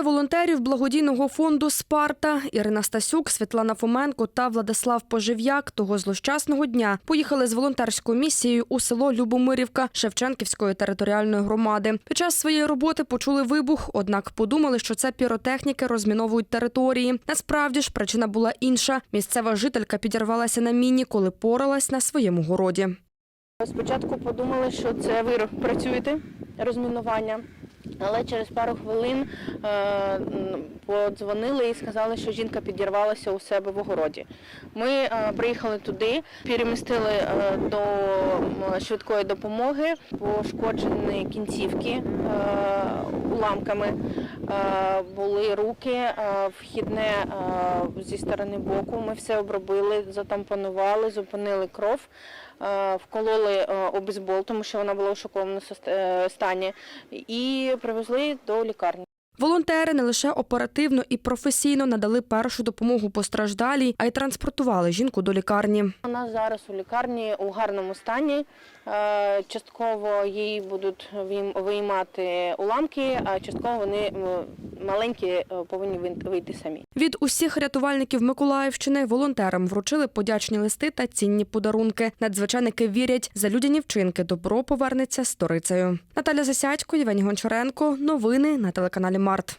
Троє волонтерів благодійного фонду Спарта Ірина Стасюк, Світлана Фоменко та Владислав Пожив'як того злощасного дня поїхали з волонтерською місією у село Любомирівка Шевченківської територіальної громади. Під час своєї роботи почули вибух, однак подумали, що це піротехніки розміновують території. Насправді ж причина була інша. Місцева жителька підірвалася на міні, коли поралась на своєму городі. Спочатку подумали, що це ви працюєте розмінування, але через пару хвилин е, подзвонили і сказали, що жінка підірвалася у себе в огороді. Ми е, приїхали туди, перемістили е, до швидкої допомоги, пошкоджені кінцівки уламками, були руки, вхідне зі сторони боку. Ми все обробили, затампонували, зупинили кров. Вкололи обезбол, тому що вона була у е, стані, і привезли до лікарні. Волонтери не лише оперативно і професійно надали першу допомогу постраждалій, а й транспортували жінку до лікарні. Вона зараз у лікарні у гарному стані. Е, Частково їй будуть виймати уламки, а частково вони маленькі е, повинні вин- вийти самі. Від усіх рятувальників Миколаївщини волонтерам вручили подячні листи та цінні подарунки. Надзвичайники вірять, за людяні вчинки добро повернеться сторицею. Наталя Засядько, Євгеній Гончаренко. Новини на телеканалі Март.